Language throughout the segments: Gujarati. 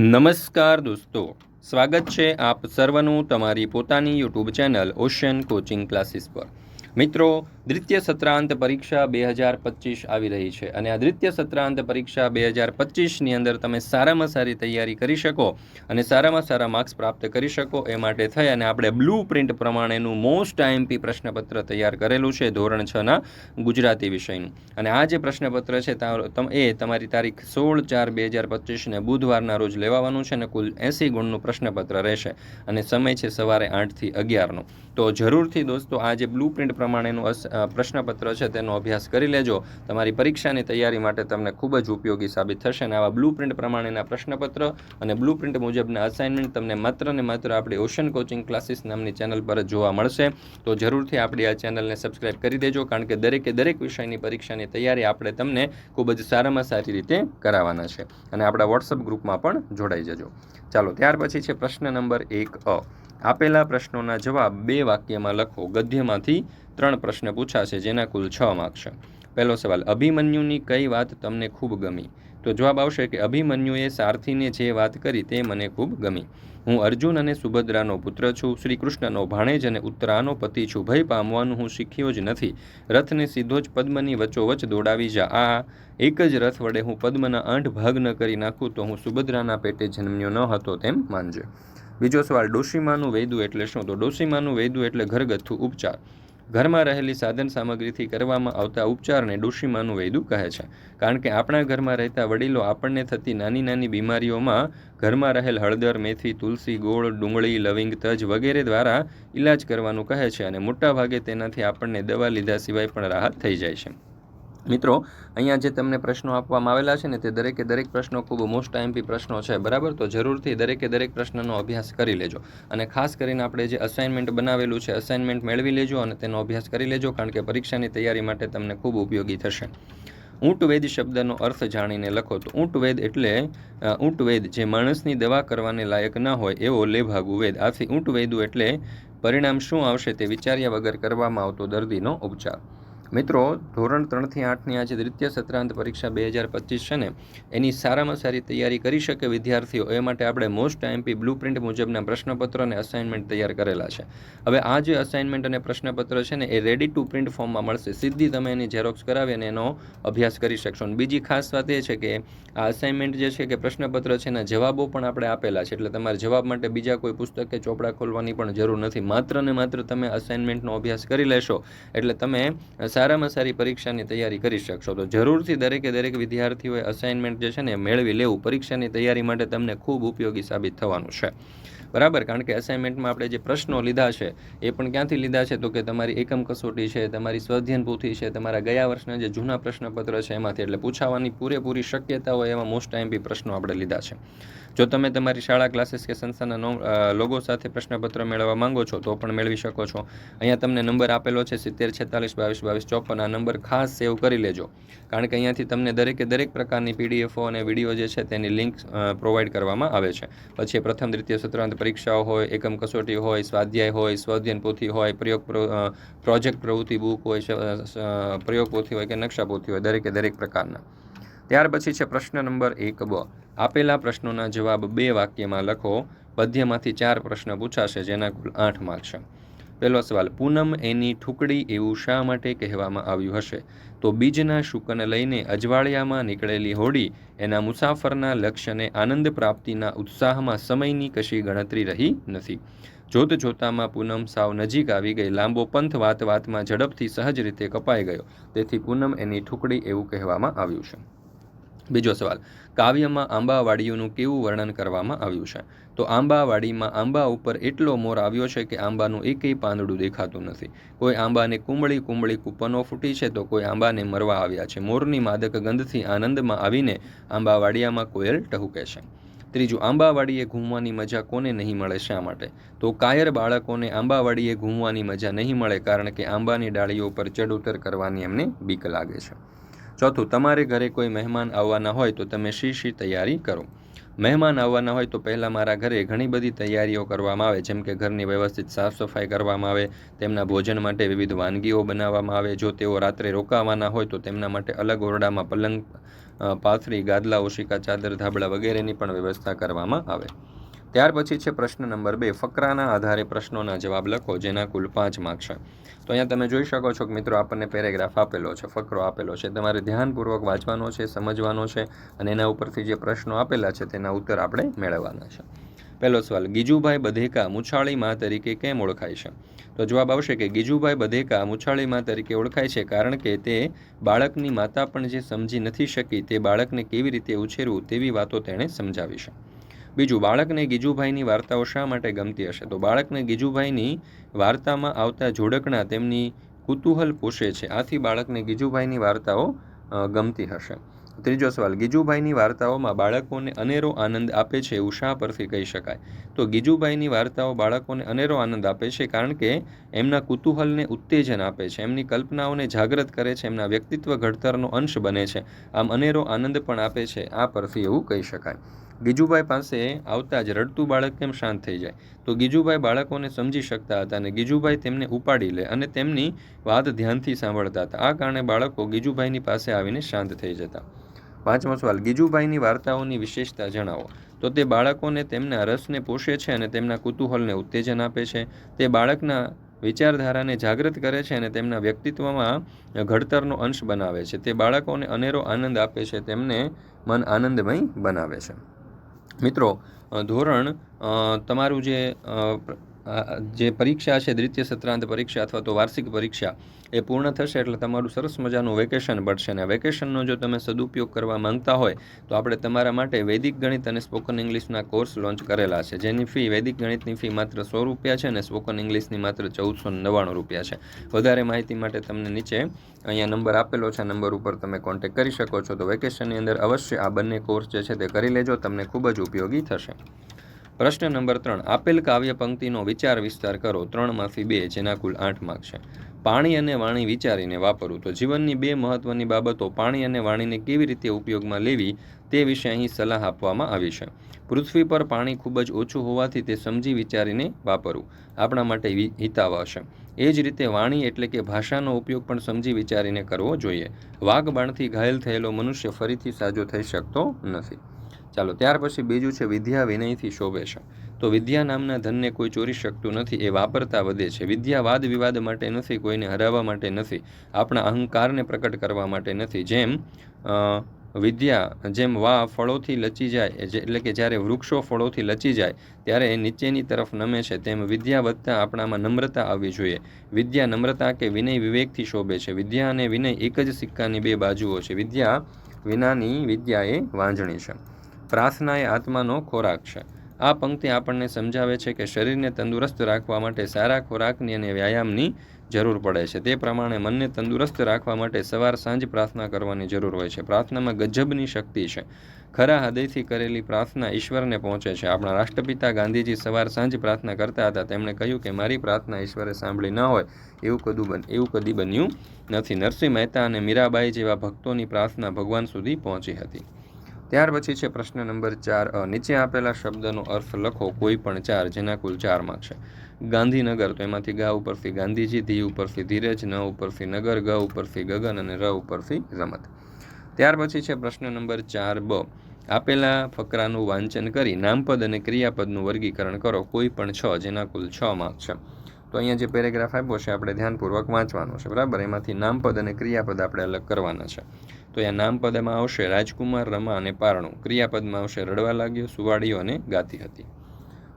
નમસ્કાર દોસ્તો, સ્વાગત છે આપ સર્વનું તમારી પોતાની YouTube channel ocean coaching classes પર. મિત્રો દ્વિતીય સત્રાંત પરીક્ષા બે હજાર પચીસ આવી રહી છે અને આ દ્વિતીય સત્રાંત પરીક્ષા બે હજાર પચીસની અંદર તમે સારામાં સારી તૈયારી કરી શકો અને સારામાં સારા માર્ક્સ પ્રાપ્ત કરી શકો એ માટે થઈ અને આપણે બ્લુ પ્રિન્ટ પ્રમાણેનું મોસ્ટ આઈએમપી પ્રશ્નપત્ર તૈયાર કરેલું છે ધોરણ છના ગુજરાતી વિષયનું. અને આ જે પ્રશ્નપત્ર છે એ તમારી તારીખ સોળ ચાર બે હજાર પચીસને બુધવારના રોજ લેવાવાનું છે અને કુલ એંસી ગુણનું પ્રશ્નપત્ર રહેશે અને સમય છે સવારે આઠથી અગિયારનો. તો જરૂરથી દોસ્તો, આ જે બ્લુ પ્રિન્ટ પ્રમાણેનું પ્રશ્નપત્ર છે તેનો અભ્યાસ કરી લેજો. તમારી પરીક્ષાની તૈયારી માટે તમને ખૂબ જ ઉપયોગી સાબિત થશે અને આવા બ્લુ પ્રિન્ટ પ્રમાણેના પ્રશ્નપત્ર અને બ્લુ પ્રિન્ટ મુજબના અસાઇનમેન્ટ તમને માત્ર ને માત્ર આપણી ઓશન કોચિંગ ક્લાસીસ નામની ચેનલ પર જોવા મળશે. તો જરૂરથી આપણી આ ચેનલને સબસ્ક્રાઇબ કરી દેજો, કારણ કે દરેકે દરેક વિષયની પરીક્ષાની તૈયારી આપણે તમને ખૂબ જ સારામાં સારી રીતે કરાવવાના છે. અને આપણા વોટ્સઅપ ગ્રુપમાં પણ જોડાઈ જજો. ચાલો, ત્યાર પછી છે પ્રશ્ન નંબર એક અ. આપેલા પ્રશ્નોના જવાબ બે વાક્યમાં લખો. ગદ્યમાંથી ત્રણ પ્રશ્ન પૂછાશે, જેના કુલ છ માર્ક્સ પહેલો સવાલ, અભિમન્યુની કઈ વાત તમને ખૂબ ગમી? તો જવાબ આવશે કે અભિમન્યુએ સારથીને જે વાત કરી તે મને ખૂબ ગમી. હું અર્જુન અને સુભદ્રાનો પુત્ર છું શ્રી કૃષ્ણનો ભાણેજ અને ઉત્તરાનો પતિ છું. ભય પામવાનું હું શીખ્યો જ નથી. રથને સીધો જ પદ્મની વચ્ચોવચ દોડાવી જા. આ એક જ રથ વડે હું પદ્મના આઠ ભાગ ન કરી નાખું તો હું સુભદ્રાના પેટે જન્મ્યો ન હતો તેમ માનજે. બીજો સવાલ, ડોશીમાનું વૈદું એટલે શું? તો ડોશીમાનું વૈદું એટલે ઘરગથ્થુ ઉપચાર. ઘરમાં રહેલી સાધન સામગ્રીથી કરવામાં આવતા ઉપચારને ડોશીમાનું વૈદું કહે છે. કારણ કે આપણા ઘરમાં રહેતા વડીલો આપણને થતી નાની નાની બીમારીઓમાં ઘરમાં રહેલ હળદર, મેથી, તુલસી, ગોળ, ડુંગળી, લવિંગ, તજ વગેરે દ્વારા ઈલાજ કરવાનું કહે છે અને મોટાભાગે તેનાથી આપણને દવા લીધા સિવાય પણ રાહત થઈ જાય છે. મિત્રો, અહીંયા જે તમને પ્રશ્નો આપવામાં આવેલા છે ને તે દરેકે દરેક પ્રશ્નો ખૂબ મોસ્ટ ટાઈમપી પ્રશ્નો છે, બરાબર? તો જરૂરથી દરેકે દરેક પ્રશ્નનો અભ્યાસ કરી લેજો. અને ખાસ કરીને આપણે જે અસાઇનમેન્ટ બનાવેલું છે અસાઇનમેન્ટ મેળવી લેજો અને તેનો અભ્યાસ કરી લેજો, કારણ કે પરીક્ષાની તૈયારી માટે તમને ખૂબ ઉપયોગી થશે. ઊંટવેદ શબ્દનો અર્થ જાણીને લખો. તો ઊંટવેદ એટલે ઊંટવેદ જે માણસની દવા કરવાને લાયક ન હોય એવો લેભાગુ વેદ. આથી ઊંટવેદુ એટલે પરિણામ શું આવશે તે વિચાર્યા વગર કરવામાં આવતો દર્દીનો ઉપચાર. મિત્રો, ધોરણ ત્રણથી આઠની આજે દ્વિતીય સત્રાંત પરીક્ષા બે હજાર પચીસ છે ને, એની સારામાં સારી તૈયારી કરી શકે વિદ્યાર્થીઓ, એ માટે આપણે મોસ્ટ એમપી બ્લુ પ્રિન્ટ મુજબના પ્રશ્નપત્ર અને અસાઇનમેન્ટ તૈયાર કરેલા છે. હવે આ જે અસાઇનમેન્ટ અને પ્રશ્નપત્ર છે ને, એ રેડી ટુ પ્રિન્ટ ફોર્મમાં મળશે. સીધી તમે એની ઝેરોક્સ કરાવી અને એનો અભ્યાસ કરી શકશો. અને બીજી ખાસ વાત એ છે કે, આ અસાઇનમેન્ટ જે છે કે પ્રશ્નપત્ર છે એના જવાબો પણ આપણે આપેલા છે. એટલે તમારે જવાબ માટે બીજા કોઈ પુસ્તક કે ચોપડા ખોલવાની પણ જરૂર નથી. માત્ર ને માત્ર તમે અસાઇનમેન્ટનો અભ્યાસ કરી લેશો. એટલે તમે સારામાં સારી પરીક્ષાની તૈયારી કરી શકશો. તો જરૂરથી દરેકે દરેક વિદ્યાર્થીઓએ અસાઇનમેન્ટ જે છે ને મેળવી લેવું. પરીક્ષાની તૈયારી માટે તમને ખૂબ ઉપયોગી સાબિત થવાનું છે. બરાબર? કારણ કે અસાઇનમેન્ટમાં આપણે જે પ્રશ્નો લીધા છે, એ પણ ક્યાંથી લીધા છે? તો કે તમારી એકમ કસોટી છે, તમારી સ્વધ્યન પોથી છે, તમારા ગયા વર્ષના જે જૂના પ્રશ્નપત્ર છે એમાંથી. એટલે પૂછાવાની પૂરેપૂરી શક્યતા હોય એમાં મોસ્ટ ટાઈમપી પ્રશ્નો આપણે લીધા છે. જો તમે તમારી શાળા ક્લાસીસ કે સંસ્થાના લોગો સાથે પ્રશ્નપત્ર મેળવવા માંગો છો, તો પણ મેળવી શકો છો. અહીંયા તમને નંબર આપેલો છે સિત્તેર, છેતાલીસ, બાવીસ બાવીસ, ચોપન. આ નંબર ખાસ સેવ કરી લેજો. કારણ કે અહીંયાથી તમને દરેકે દરેક પ્રકારની પીડીએફઓ અને વીડિયો જે છે તેની લિંક પ્રોવાઈડ કરવામાં આવે છે. પછી પ્રથમ, દ્વિતીય, સત્રાંત પરીક્ષાઓ હોય, એકમ કસોટી હોય, સ્વાધ્યાય હોય, સ્વાધ્યન પોથી હોય, પ્રયોગ પ્રોજેક્ટ પ્રવૃત્તિ બુક હોય પ્રયોગ પોથી હોય કે નકશા પોથી હોય, દરેકે દરેક પ્રકારના. ત્યાર પછી છે પ્રશ્ન નંબર એક બ. આપેલા પ્રશ્નોના જવાબ બે વાક્યમાં લખો. પદ્યમાંથી ચાર પ્રશ્ન પૂછાશે, જેના કુલ આઠ માર્ક છે. પહેલો સવાલ, પૂનમ એની ઠુકડી એવું શા માટે કહેવામાં આવ્યું હશે? તો બીજના શુકને લઈને અજવાળિયામાં નીકળેલી હોડી એના મુસાફરના લક્ષ્યને આનંદ પ્રાપ્તિના ઉત્સાહમાં સમયની કશી ગણતરી રહી નથી. જોત જોતામાં પૂનમ સાવ નજીક આવી ગઈ, લાંબો પંથ વાત વાતમાં ઝડપથી સહજ રીતે કપાઈ ગયો. તેથી પૂનમ એની ઠુકડી એવું કહેવામાં આવ્યું છે. બીજો સવાલ, કાવ્યમાં આંબાવાડીઓનું કેવું વર્ણન કરવામાં આવ્યું છે? તો આંબાવાડીમાં આંબા ઉપર એટલો મોર આવ્યો છે કે આંબાનું એકેય પાંદડું દેખાતું નથી. કોઈ આંબાને કુંબળી કુંબળી કૂપનો ફૂટી છે તો કોઈ આંબાને મરવા આવ્યા છે. મોરની માદક ગંધથી આનંદમાં આવીને આંબાવાડિયામાં કોયલ ટહુકે છે. ત્રીજું, આંબાવાડીએ ઘૂમવાની મજા કોને નહીં મળે શા માટે? તો કાયર બાળકોને આંબાવાડીએ ઘૂમવાની મજા નહીં મળે કારણ કે આંબાની ડાળીઓ પર ચડ ઉતર કરવાની એમને બીક લાગે છે. ચોથું, તમારે ઘરે કોઈ મહેમાન આવવાના હોય તો તમે શી શી તૈયારી કરો? મહેમાન આવવાના હોય તો પહેલાં મારા ઘરે ઘણી બધી તૈયારીઓ કરવામાં આવે, જેમ કે ઘરની વ્યવસ્થિત સાફ સફાઈ કરવામાં આવે, તેમના ભોજન માટે વિવિધ વાનગીઓ બનાવવામાં આવે, જો તેઓ રાત્રે રોકાવાના હોય તો તેમના માટે અલગ ઓરડામાં પલંગ પાથરી ગાદલા ઓશિકા ચાદર, ધાબળા વગેરેની પણ વ્યવસ્થા કરવામાં આવે. ત્યાર પછી છે પ્રશ્ન નંબર બે, ફકરાના આધારે પ્રશ્નોના જવાબ લખો, જેના કુલ પાંચ માર્ક છે. તો અહીંયા તમે જોઈ શકો છો કે મિત્રો આપણને પેરેગ્રાફ આપેલો છે, ફકરો આપેલો છે. તમારે ધ્યાનપૂર્વક વાંચવાનો છે, સમજવાનો છે અને એના ઉપરથી જે પ્રશ્નો આપેલા છે તેના ઉત્તર આપણે મેળવવાના છે. પહેલો સવાલ, ગીજુભાઈ બધેકા મુછાળી મા તરીકે કેમ ઓળખાય છે? તો જવાબ આવશે કે ગીજુભાઈ બધેકા મુછાળી મા તરીકે ઓળખાય છે કારણ કે તે બાળકની માતા પણ જે સમજી નથી શકી તે બાળકને કેવી રીતે ઉછેરવું તેવી વાતો તેણે સમજાવી છે. બીજું, બાળકને ગીજુભાઈની વાર્તાઓ શા માટે ગમતી હશે? તો બાળકને ગીજુભાઈની વાર્તામાં આવતા જોડકણા તેમની કુતૂહલ પોષે છે. આથી બાળકને ગીજુભાઈની વાર્તાઓ ગમતી હશે. ત્રીજો સવાલ, ગીજુભાઈની વાર્તાઓમાં બાળકોને અનેરો આનંદ આપે છે એવું શા પરથી કહી શકાય? તો ગીજુભાઈની વાર્તાઓ બાળકોને અનેરો આનંદ આપે છે કારણ કે એમના કુતૂહલને ઉત્તેજન આપે છે. એમની કલ્પનાઓને જાગૃત કરે છે. એમના વ્યક્તિત્વ ઘડતરનો અંશ બને છે. આમ અનેરો આનંદ પણ આપે છે. આ પરથી એવું કહી શકાય. ગીજુભાઈ પાસે આવતા જ રડતું બાળક કેમ શાંત થઈ જાય? તો ગીજુભાઈ બાળકોને સમજી શકતા હતા અને ગીજુભાઈ તેમને ઉપાડી લે અને તેમની વાત ધ્યાનથી સાંભળતા હતા. આ કારણે બાળકો ગીજુભાઈની પાસે આવીને શાંત થઈ જતા. પાંચમો સવાલ, ગીજુભાઈની વાર્તાઓની વિશેષતા જણાવો. તો તે બાળકોને તેમના રસને પોષે છે અને તેમના કુતૂહલને ઉત્તેજન આપે છે. તે બાળકના વિચારધારાને જાગૃત કરે છે અને તેમના વ્યક્તિત્વમાં ઘડતરનો અંશ બનાવે છે. તે બાળકોને અનેરો આનંદ આપે છે, તેમને મન આનંદમય બનાવે છે. મિત્રો ધોરણ તમારું જે જે પરીક્ષા છે, દ્વિતીય સત્રાંત પરીક્ષા અથવા તો વાર્ષિક પરીક્ષા, એ પૂર્ણ થશે એટલે તમારું સરસ મજાનું વેકેશન પડશે અને વેકેશનનો જો તમે સદુપયોગ કરવા માંગતા હોય, તો આપણે તમારા માટે વૈદિક ગણિત અને સ્પોકન ઇંગ્લિશના કોર્સ લોન્ચ કરેલા છે. જેની ફી, વૈદિક ગણિતની ફી માત્ર સો રૂપિયા છે અને સ્પોકન ઇંગ્લિશની માત્ર ચૌદસો નવ્વાણું રૂપિયા છે. વધારે માહિતી માટે તમને નીચે અહીંયા નંબર આપેલો છે. નંબર ઉપર તમે કોન્ટેક્ટ કરી શકો છો. તો વેકેશનની અંદર અવશ્ય આ બંને કોર્સ જે છે તે કરી લેજો. તમને ખૂબ જ ઉપયોગી થશે. પ્રશ્ન નંબર ત્રણ, આપેલ કાવ્ય પંક્તિનો વિચાર વિસ્તાર કરો. ત્રણમાંથી બે, જેના કુલ આઠ માર્ક છે. પાણી અને વાણી વિચારીને વાપરવું તો જીવનની બે મહત્વની બાબતો પાણી અને વાણીને કેવી રીતે ઉપયોગમાં લેવી તે વિશે અહીં સલાહ આપવામાં આવી છે. પૃથ્વી પર પાણી ખૂબ જ ઓછું હોવાથી તે સમજી વિચારીને વાપરવું આપણા માટે હિતાવ છે. એ જ રીતે વાણી એટલે કે ભાષાનો ઉપયોગ પણ સમજી વિચારીને કરવો જોઈએ. વાઘ બાણથી ઘાયલ થયેલો મનુષ્ય ફરીથી સાજો થઈ શકતો નથી. ચાલો, ત્યાર પછી બીજું છે વિદ્યા વિનયથી શોભે છે. તો વિદ્યા નામના ધનને કોઈ ચોરી શકતું નથી, એ વાપરતા વધે છે. વિદ્યા વાદ વિવાદ માટે નથી, કોઈને હરાવવા માટે નથી, આપણા અહંકારને પ્રકટ કરવા માટે નથી. જેમ વિદ્યા, જેમ વા ફળોથી લચી જાય એટલે કે જ્યારે વૃક્ષો ફળોથી લચી જાય, ત્યારે એ નીચેની તરફ નમે છે. તેમ વિદ્યા વધતા આપણામાં નમ્રતા આવવી જોઈએ. વિદ્યા નમ્રતા કે વિનય વિવેકથી શોભે છે. વિદ્યા અને વિનય એક જ સિક્કાની બે બાજુઓ છે. વિદ્યા વિનાની વિદ્યા એ વાંજણી છે. પ્રાર્થના એ આત્માનો ખોરાક છે. આ પંક્તિ આપણને સમજાવે છે કે શરીરને તંદુરસ્ત રાખવા માટે સારા ખોરાકની અને વ્યાયામની જરૂર પડે છે. તે પ્રમાણે મનને તંદુરસ્ત રાખવા માટે સવાર સાંજ પ્રાર્થના કરવાની જરૂર હોય છે. પ્રાર્થનામાં ગજબની શક્તિ છે. ખરા હૃદયથી કરેલી પ્રાર્થના ઈશ્વરને પહોંચે છે. આપણા રાષ્ટ્રપિતા ગાંધીજી સવાર સાંજ પ્રાર્થના કરતા હતા. તેમણે કહ્યું કે મારી પ્રાર્થના ઈશ્વરે સાંભળી ન હોય એવું કદું બન, એવું કદી બન્યું નથી. નરસિંહ મહેતા અને મીરાબાઈ જેવા ભક્તોની પ્રાર્થના ભગવાન સુધી પહોંચી હતી. ત્યાર પછી છે પ્રશ્ન નંબર ચાર નીચે આપેલા શબ્દનો અર્થ લખો કોઈ પણ ચાર જેના કુલ ચાર માર્ક છે. ગાંધીનગર તો એમાંથી ગા ઉપરથી ગાંધીજી, ધી ઉપરથી ધીરજ, ન ઉપરથી નગર, ગ ઉપરથી ગગન અને ર ઉપરથી રમત. ત્યાર પછી છે પ્રશ્ન નંબર ચાર, બ, આપેલા ફકરાનું વાંચન કરી નામપદ અને ક્રિયાપદનું વર્ગીકરણ કરો કોઈ પણ છ જેના કુલ છ માર્ક છે. તો અહીંયા જે પેરેગ્રાફ આપ્યો છે, આપણે ધ્યાનપૂર્વક વાંચવાનો છે, બરાબર? એમાંથી નામપદ અને ક્રિયાપદ આપણે અલગ કરવાના છે. તો અહીંયા નામપદમાં આવશે રાજકુમાર, રમા અને પારણું. ક્રિયાપદમાં આવશે રડવા લાગ્યો સુવાડીઓ અને ગાતી હતી.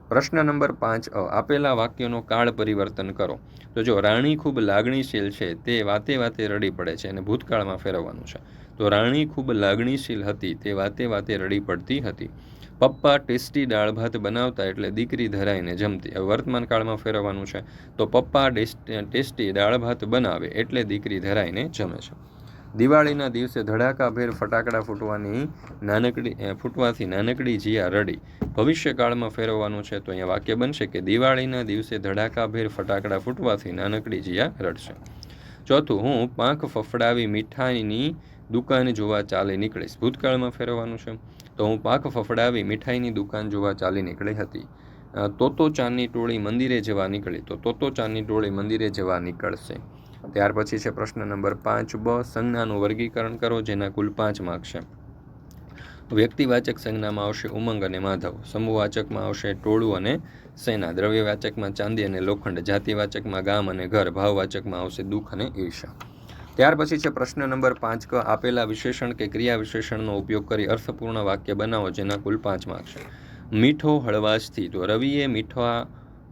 પ્રશ્ન નંબર પાંચ અ, આપેલા વાક્યનો કાળ પરિવર્તન કરો. તો જો રાણી ખૂબ લાગણીશીલ છે, તે વાતે વાતે રડી પડે છે અને ભૂતકાળમાં ફેરવવાનું છે. તો રાણી ખૂબ લાગણીશીલ હતી, તે વાતે વાતે રડી પડતી હતી. પપ્પા ટેસ્ટી દાળ ભાત બનાવતા એટલે દીકરી ધરાઈને જમતી. હવે વર્તમાન કાળમાં ફેરવવાનું છે. તો પપ્પા ટેસ્ટી દાળ ભાત બનાવે એટલે દીકરી ધરાઈને જમે છે. દિવાળીના દિવસે ધડાકાભેર ફટાકડા ફૂટવાની નાનકડી ફૂટવાથી નાનકડી જીયા રડી. ભવિષ્યકાળમાં ફેરવવાનું છે તો અહીંયા વાક્ય બનશે કે દિવાળીના દિવસે ધડાકાભેર ફટાકડા ફૂટવાથી નાનકડી જીયા રડશે. ચોથું, હું પાંખ ફફડાવી મીઠાઈની દુકાન જોવા ચાલી નીકળીશ. ભૂતકાળમાં ફેરવવાનું છે તો હું પાંખ ફફડાવી મીઠાઈની દુકાન જોવા ચાલી નીકળી હતી. તોતો ચાંદની ટોળી મંદિરે જવા નીકળી. તો તોતો ચાંદની ટોળી મંદિરે જવા નીકળશે. ત્યાર પછી છે પ્રશ્ન નંબર પાંચ. બ, સંજ્ઞાનું વર્ગીકરણ કરો, જેના કુલ પાંચ માર્ક છે. વ્યક્તિવાચક સંજ્ઞામાં આવશે ઉમંગ અને માધવ. સમૂહવાચકમાં આવશે ટોળું અને સેના. દ્રવ્યવાચકમાં ચાંદી અને લોખંડ. જાતિવાચકમાં ગામ અને ઘર. ભાવવાચકમાં આવશે દુઃખ અને ઈર્ષા ત્યાર પછી છે પ્રશ્ન નંબર પાંચ. ક, આપેલા વિશેષણ કે ક્રિયા વિશેષણનો ઉપયોગ કરી અર્થપૂર્ણ વાક્ય બનાવો, જેના કુલ પાંચ માર્ક છે. મીઠો હળવાશથી. તો રવિએ મીઠા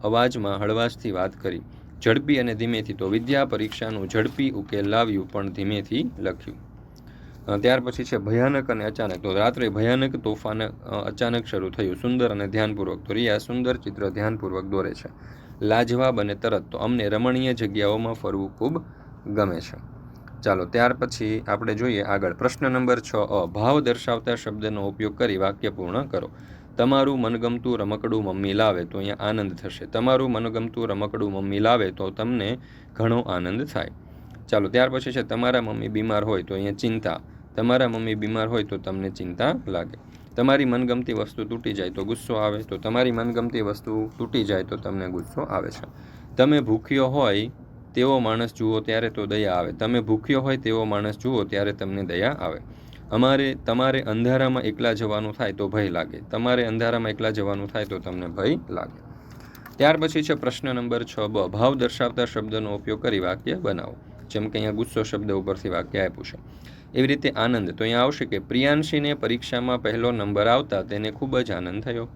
અવાજમાં હળવાશથી વાત કરી. ઝડપી અને ધીમેથી તો વિદ્યા પરીક્ષાનું ઝડપી ઉકેલ લાવ્યું, પણ ધીમેથી લખ્યું. ત્યાર પછી છે ભયાનક અને અચાનક. તો રાત્રે ભયાનક તોફાન અચાનક શરૂ થયું. સુંદર અને ધ્યાનપૂર્વક તો રિયા, સુંદર ચિત્ર ધ્યાનપૂર્વક દોરે છે. લાજવાબ અને તરત તો અમને રમણીય જગ્યાઓમાં ફરવું ખૂબ ગમે છે. ચાલો, ત્યાર પછી આપણે જોઈએ આગળ. પ્રશ્ન નંબર છ અ. ભાવ દર્શાવતા શબ્દનો ઉપયોગ કરી વાક્ય પૂર્ણ કરો. તમારું મનગમતું રમકડું મમ્મી લાવે તો અહીંયા આનંદ થશે. તમારું મનગમતું રમકડું મમ્મી લાવે તો તમને ઘણો આનંદ થાય. ચાલો, ત્યાર પછી છે, તમારા મમ્મી બીમાર હોય તો અહીંયા ચિંતા. તમારા મમ્મી બીમાર હોય તો તમને ચિંતા લાગે. તમારી મનગમતી વસ્તુ તૂટી જાય તો ગુસ્સો આવે. તો તમારી મનગમતી વસ્તુ તૂટી જાય તો તમને ગુસ્સો આવે છે. તમે ભૂખ્યો હોય તેવો માણસ જુઓ ત્યારે તો દયા આવે. તમે ભૂખ્યો હોય તેવો માણસ જુઓ ત્યારે તમને દયા આવે. અમારે, તમારે અંધારામાં એકલા જવાનું થાય તો ભય લાગે. તમારે અંધારામાં એકલા જવાનું થાય તો તમને ભય લાગે. ત્યાર પછી છે પ્રશ્ન નંબર છ બ. ભાવ દર્શાવતા શબ્દનો ઉપયોગ કરી વાક્ય બનાવો. જેમ કે અહીંયા ગુસ્સો શબ્દ ઉપરથી વાક્ય આપ્યું છે. એવી રીતે આનંદ. તો અહીંયા આવશે કે પ્રિયાંશીને પરીક્ષામાં પહેલો નંબર આવતા તેને ખૂબ જ આનંદ થયો.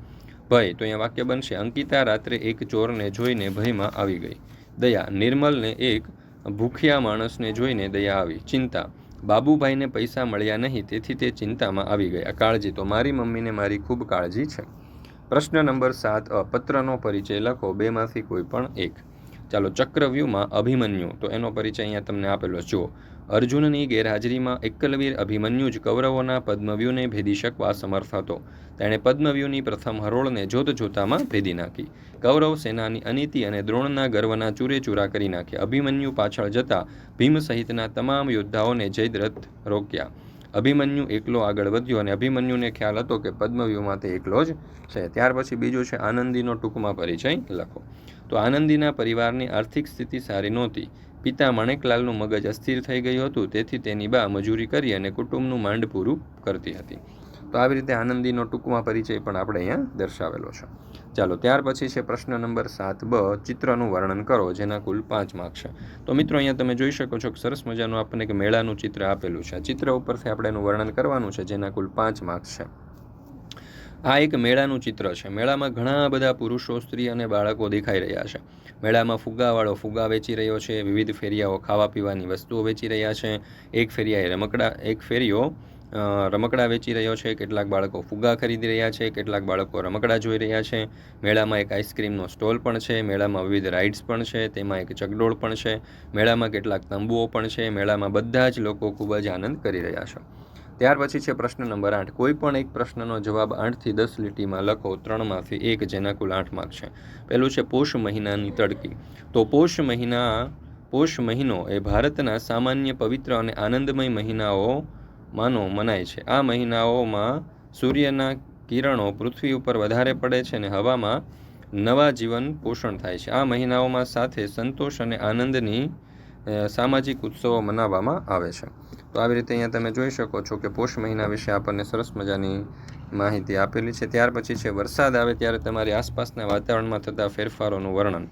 ભય. તો અહીંયા વાક્ય બનશે, અંકિતા રાત્રે એક ચોરને જોઈને ભયમાં આવી ગઈ. દયા. નિર્મલને એક ભૂખ્યા માણસને જોઈને દયા આવી. ચિંતા. બાબુભાઈને પૈસા મળ્યા નહીં, તેથી તે ચિંતામાં આવી ગયા. કાળજી, તો મારી મમ્મીને મારી ખૂબ કાળજી છે. પ્રશ્ન નંબર સાત, અ, પત્રનો પરિચય લખો, બેમાંથી કોઈ પણ એક. ચાલો, ચક્રવ્યૂહમાં અભિમન્યુ. તો એનો પરિચય અહીંયા તમને આપેલો જુઓ અર્જુનની ગેરહાજરીમાં એકલવીર અભિમન્યુ જ કૌરવોના પદ્મવ્યૂહને ભેદી શકવા સમર્થ હતો તેણે પદ્મવ્યૂહની પ્રથમ હરોળને જોતજોતામાં ભેદી નાખી. કૌરવ સેનાની અનીતિ અને દ્રોણના ગર્વના ચૂરે ચૂરા કરી નાખ્યા. અભિમન્યુ પાછળ જતા ભીમ સહિતના તમામ યોદ્ધાઓને જયદ્રથ રોક્યા. અભિમન્યુ એકલો આગળ વધ્યો અને અભિમન્યુને ખ્યાલ હતો કે પદ્મવ્યૂહમાં તે એકલો જ છે. ત્યાર પછી બીજું છે આનંદીનો ટૂંકમાં પરિચય લખો. તો આનંદીના પરિવારની આર્થિક સ્થિતિ સારી નહોતી. પિતા માણેકલાલનું મગજ અસ્થિર થઈ ગયું હતું, તેથી તેની બા મજૂરી કરી અને કુટુંબનું માંડ પૂરું કરતી હતી. તો આવી રીતે આનંદીનો ટૂંકમાં પરિચય પણ આપણે અહીંયા દર્શાવેલો છે. ચાલો, ત્યાર પછી છે પ્રશ્ન નંબર સાત બ, ચિત્રનું વર્ણન કરો, જેના કુલ પાંચ માર્ક છે. તો મિત્રો, અહીંયા તમે જોઈ શકો છો કે સરસ મજાનું આપણને એક મેળાનું ચિત્ર આપેલું છે. ચિત્ર ઉપરથી આપણે એનું વર્ણન કરવાનું છે, જેના કુલ પાંચ માર્ક્સ છે. આ એક મેળાનું ચિત્ર છે. મેળામાં ઘણા બધા પુરુષો, સ્ત્રી અને બાળકો દેખાઈ રહ્યા છે. મેળામાં ફુગ્ગાવાળો ફુગ્ગા વેચી રહ્યો છે, વિવિધ ફેરિયાઓ ખાવા પીવાની વસ્તુઓ વેચી રહ્યા છે. એક ફેરિયાએ રમકડા, એક ફેરિયો રમકડા વેચી રહ્યો છે. કેટલાક બાળકો ફુગ્ગા ખરીદી રહ્યા છે, કેટલાક બાળકો રમકડા જોઈ રહ્યા છે. મેળામાં એક આઈસ્ક્રીમનો સ્ટોલ પણ છે, મેળામાં વિવિધ રાઇડ્સ પણ છે, તેમાં એક ચકડોળ પણ છે, મેળામાં કેટલાક તંબુઓ પણ છે, મેળામાં બધા જ લોકો ખૂબ જ આનંદ કરી રહ્યા છે. ત્યાર પછી છે પ્રશ્ન નંબર આઠ. કોઈ પણ એક પ્રશ્નનો જવાબ આઠથી દસ લીટીમાં લખો. ત્રણમાંથી એક જેના કુલ આઠ માર્ક છે. પહેલું છે પોષ મહિનાની તડકી. તો પોષ મહિના, પોષ મહિનો એ ભારતના સામાન્ય, પવિત્ર અને આનંદમય મહિનાઓમાંનો મનાય છે. આ મહિનાઓમાં સૂર્યના કિરણો પૃથ્વી ઉપર વધારે પડે છે અને હવામાં નવા જીવન પોષણ થાય છે. આ મહિનાઓમાં સાથે સંતોષ અને આનંદની સામાજિક ઉત્સવો મનાવવામાં આવે છે. તો આવી રીતે અહીંયા તમે જોઈ શકો છો કે પોષ મહિના વિશે આપણને સરસ મજાની માહિતી આપેલી છે. ત્યાર પછી છે વરસાદ આવે ત્યારે તમારી આસપાસના વાતાવરણમાં થતા ફેરફારોનું વર્ણન.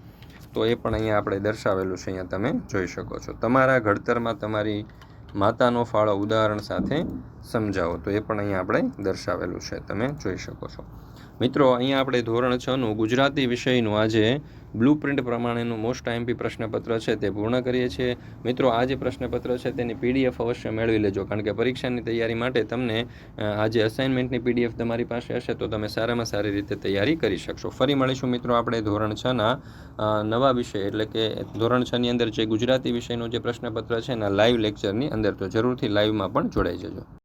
તો એ પણ અહીંયા આપણે દર્શાવેલું છે, અહીંયા તમે જોઈ શકો છો. તમારા ઘડતરમાં તમારી માતાનો ફાળો ઉદાહરણ સાથે સમજાવો. તો એ પણ અહીંયા આપણે દર્શાવેલું છે, તમે જોઈ શકો છો. મિત્રો, અહીંયા આપણે ધોરણ છનું ગુજરાતી વિષયનું આજે બ્લુ પ્રિન્ટ પ્રમાણેનું મોસ્ટ આઈએમપી પ્રશ્નપત્ર છે તે પૂર્ણ કરીએ છીએ. મિત્રો, આ જે પ્રશ્નપત્ર છે તેની પીડીએફ અવશ્ય મેળવી લેજો, કારણ કે પરીક્ષાની તૈયારી માટે તમને આજે અસાઇનમેન્ટની પીડીએફ તમારી પાસે હશે તો તમે સારામાં સારી રીતે તૈયારી કરી શકશો. ફરી મળીશું મિત્રો આપણે ધોરણ છના નવા વિષય, એટલે કે ધોરણ છની અંદર જે ગુજરાતી વિષયનું જે પ્રશ્નપત્ર છે એના લાઈવ લેક્ચરની અંદર, તો જરૂરથી લાઈવમાં પણ જોડાઈ જજો.